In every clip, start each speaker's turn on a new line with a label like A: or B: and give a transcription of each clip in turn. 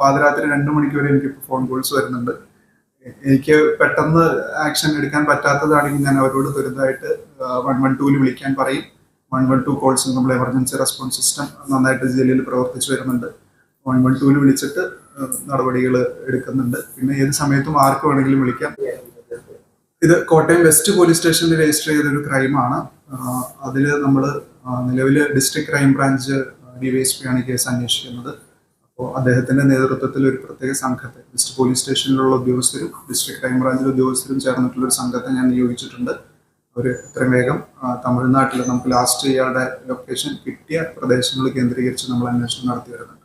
A: പാതിരാത്രി രണ്ടു മണിക്ക് വരെ എനിക്ക് ഫോൺ കോൾസ് വരുന്നുണ്ട്. എനിക്ക് പെട്ടെന്ന് ആക്ഷൻ എടുക്കാൻ പറ്റാത്തതാണെങ്കിൽ ഞാൻ അവരോട് ദുരിതമായിട്ട് വൺ വൺ ടൂവിൽ വിളിക്കാൻ പറയും. വൺ വൺ ടു കോൾസ് നമ്മൾ എമർജൻസി റെസ്പോൺസ് സിസ്റ്റം നന്നായിട്ട് ജില്ലയിൽ പ്രവർത്തിച്ചു വരുന്നുണ്ട്. വൺ വൺ ടൂവിൽ വിളിച്ചിട്ട് നടപടികൾ എടുക്കുന്നുണ്ട്. പിന്നെ ഏത് സമയത്തും ആർക്ക് വേണമെങ്കിലും വിളിക്കാം. ഇത് കോട്ടയം വെസ്റ്റ് പോലീസ് സ്റ്റേഷനിൽ രജിസ്റ്റർ ചെയ്തൊരു ക്രൈമാണ് അതിൽ നമ്മൾ നിലവിൽ ഡിസ്ട്രിക്ട് ക്രൈം ബ്രാഞ്ച് ഡിവൈഎസ്പി ആണ് കേസ് അന്വേഷിക്കുന്നത്. അപ്പോൾ അദ്ദേഹത്തിന്റെ നേതൃത്വത്തിൽ ഒരു പ്രത്യേക സംഘത്തെ ഡിസ്ട്രിക്ട് പോലീസ് സ്റ്റേഷനിലുള്ള ഉദ്യോഗസ്ഥരും ഡിസ്ട്രിക്ട് ക്രൈംബ്രാഞ്ചിലെ ഉദ്യോഗസ്ഥരും ചേർന്നിട്ടുള്ള ഒരു സംഘത്തെ ഞാൻ നിയോഗിച്ചിട്ടുണ്ട്. അവർ എത്രയും വേഗം തമിഴ്നാട്ടിൽ നമുക്ക് ലാസ്റ്റ് ഇയാളുടെ ലൊക്കേഷൻ കിട്ടിയ പ്രദേശങ്ങൾ കേന്ദ്രീകരിച്ച് നമ്മൾ അന്വേഷണം നടത്തി വരുന്നുണ്ട്.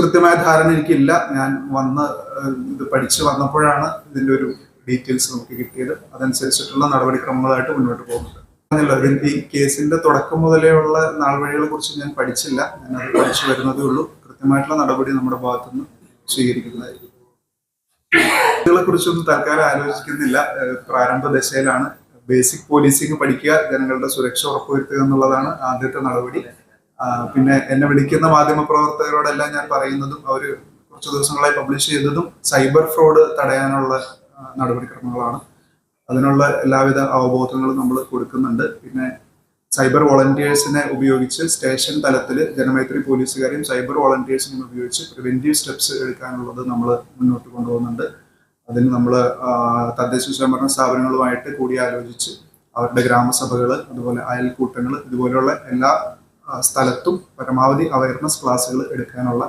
A: കൃത്യമായ ധാരണ എനിക്കില്ല. ഞാൻ വന്ന് ഇത് പഠിച്ച് വന്നപ്പോഴാണ് ഇതിന്റെ ഒരു ഡീറ്റെയിൽസ് നമുക്ക് കിട്ടിയത്. അതനുസരിച്ചിട്ടുള്ള നടപടിക്രമങ്ങളായിട്ട് മുന്നോട്ട് പോകുന്നുണ്ട് കേസിന്റെ തുടക്കം മുതലേ ഉള്ള നാൾവഴികളെ കുറിച്ച് ഞാൻ പഠിച്ചില്ല. ഞാൻ അത് പഠിച്ചു വരുന്നതേ ഉള്ളൂ. കൃത്യമായിട്ടുള്ള നടപടി നമ്മുടെ ഭാഗത്തുനിന്ന് സ്വീകരിക്കുന്നതായിരിക്കും. ഇതിനെ കുറിച്ചൊന്നും തൽക്കാലം ആലോചിക്കുന്നില്ല. പ്രാരംഭ ദശയിലാണ്. ബേസിക് പോലീസിംഗ് പഠിക്കുക ജനങ്ങളുടെ സുരക്ഷ ഉറപ്പുവരുത്തുക എന്നുള്ളതാണ് ആദ്യത്തെ നടപടി. പിന്നെ എന്നെ വിളിക്കുന്ന മാധ്യമ പ്രവർത്തകരോടെല്ലാം ഞാൻ പറയുന്നതും അവർ കുറച്ച് ദിവസങ്ങളായി പബ്ലിഷ് ചെയ്തതും സൈബർ ഫ്രോഡ് തടയാനുള്ള നടപടിക്രമങ്ങളാണ്. അതിനുള്ള എല്ലാവിധ അവബോധങ്ങളും നമ്മൾ കൊടുക്കുന്നുണ്ട്. പിന്നെ സൈബർ വോളണ്ടിയേഴ്സിനെ ഉപയോഗിച്ച് സ്റ്റേഷൻ തലത്തിൽ ജനമൈത്രി പോലീസുകാരെയും സൈബർ വോളണ്ടിയേഴ്സിനെയും ഉപയോഗിച്ച് പ്രിവെന്റീവ് സ്റ്റെപ്സ് എടുക്കാനുള്ളത് നമ്മൾ മുന്നോട്ട് കൊണ്ടുപോകുന്നുണ്ട്. അതിന് നമ്മൾ തദ്ദേശ സ്വയംഭരണ സ്ഥാപനങ്ങളുമായിട്ട് കൂടിയാലോചിച്ച് അവരുടെ ഗ്രാമസഭകൾ അതുപോലെ അയൽക്കൂട്ടങ്ങൾ ഇതുപോലെയുള്ള എല്ലാ സ്ഥലത്തും പരമാവധി അവയർനെസ് ക്ലാസ്സുകൾ എടുക്കാനുള്ള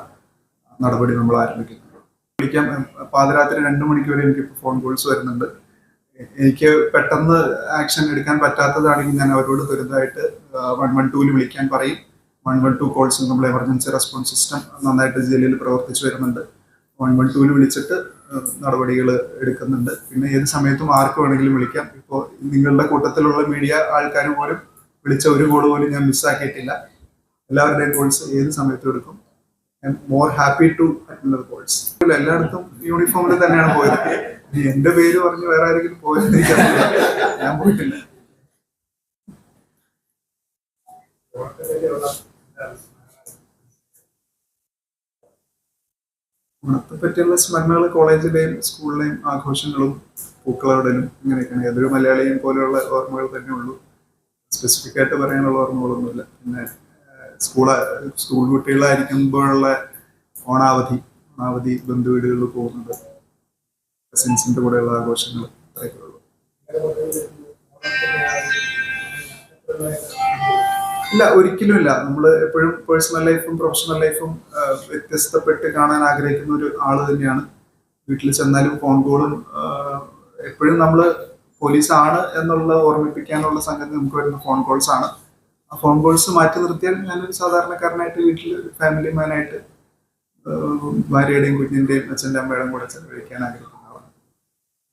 A: നടപടി നമ്മൾ ആരംഭിക്കുന്നുണ്ട്. വിളിക്കാം. ഏഹ്, പാതിരാത്രി രണ്ടു മണിക്ക് വരെ എനിക്ക് ഫോൺ കോൾസ് വരുന്നുണ്ട്. എനിക്ക് പെട്ടെന്ന് ആക്ഷൻ എടുക്കാൻ പറ്റാത്തതാണെങ്കിൽ ഞാൻ അവരോട് ദുരിതമായിട്ട് വൺ വൺ ടൂവിൽ വിളിക്കാൻ പറയും. വൺ വൺ ടു കോൾസ് നമ്മൾ എമർജൻസി റെസ്പോൺസ് സിസ്റ്റം നന്നായിട്ട് ജില്ലയിൽ പ്രവർത്തിച്ചു വരുന്നുണ്ട്. വൺ വൺ ടൂവിൽ വിളിച്ചിട്ട് നടപടികൾ എടുക്കുന്നുണ്ട്. പിന്നെ ഏത് സമയത്തും ആർക്ക് വേണമെങ്കിലും വിളിക്കാം. ഇപ്പോൾ നിങ്ങളുടെ കൂട്ടത്തിലുള്ള മീഡിയ ആൾക്കാർ പോലും വിളിച്ച ഒരു കോൾ പോലും ഞാൻ മിസ്സാക്കിയിട്ടില്ല എല്ലാവരുടെയും കോൾസ് ഏത് സമയത്തും എടുക്കും. More happy to attend calls എല്ലായിടത്തും യൂണിഫോമിൽ തന്നെയാണ് പോയത്. എന്റെ പേര് പറഞ്ഞ് വേറെ ആരെങ്കിലും പോയത് ഞാൻ പോയിട്ടില്ല. ഓണത്തെ പറ്റിയുള്ള സ്മരണകൾ കോളേജിലെയും സ്കൂളിലെയും ആഘോഷങ്ങളും പൂക്കളവിടലും ഇങ്ങനെയൊക്കെയാണ്. ഏതൊരു മലയാളിയും പോലെയുള്ള ഓർമ്മകൾ തന്നെ ഉള്ളൂ. സ്പെസിഫിക് ആയിട്ട് പറയാനുള്ള ഓർമ്മകളൊന്നുമില്ല. പിന്നെ സ്കൂൾ സ്കൂൾ കുട്ടികളായിരിക്കുമ്പോഴുള്ള ഓണാവധി ഓണാവധി ബന്ധുവീടുകളിൽ പോകുന്നത് കസിൻസിന്റെ കൂടെയുള്ള ആഘോഷങ്ങൾ ഇല്ല ഒരിക്കലും ഇല്ല. നമ്മൾ എപ്പോഴും പേഴ്സണൽ ലൈഫും പ്രൊഫഷണൽ ലൈഫും വ്യത്യസ്തപ്പെട്ട് കാണാൻ ആഗ്രഹിക്കുന്ന ഒരു ആൾ തന്നെയാണ്. വീട്ടിൽ ചെന്നാലും ഫോൺ കോളും എപ്പോഴും നമ്മൾ പോലീസ് ആണ് എന്നുള്ള ഓർമ്മിപ്പിക്കാനുള്ള സംഗതി നമുക്ക് വരുന്ന ഫോൺ കോൾസ് ആണ്. ആ ഫോൺ കോൾസ് മാറ്റി നിർത്തിയാൽ ഞാനൊരു സാധാരണക്കാരനായിട്ട് വീട്ടിൽ ഫാമിലി മാനായിട്ട് ഭാര്യയുടെയും കുഞ്ഞിന്റെയും അച്ഛന്റെ അമ്മയുടെയും കൂടെ ചെലവഴിക്കാൻ ആഗ്രഹിക്കുന്ന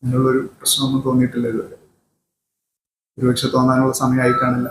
A: അങ്ങനെയുള്ളൊരു പ്രശ്നമൊന്നും തോന്നിയിട്ടില്ല ഇതുവരെ. ഒരുപക്ഷെ തോന്നാനുള്ള സമയമായി കാണില്ല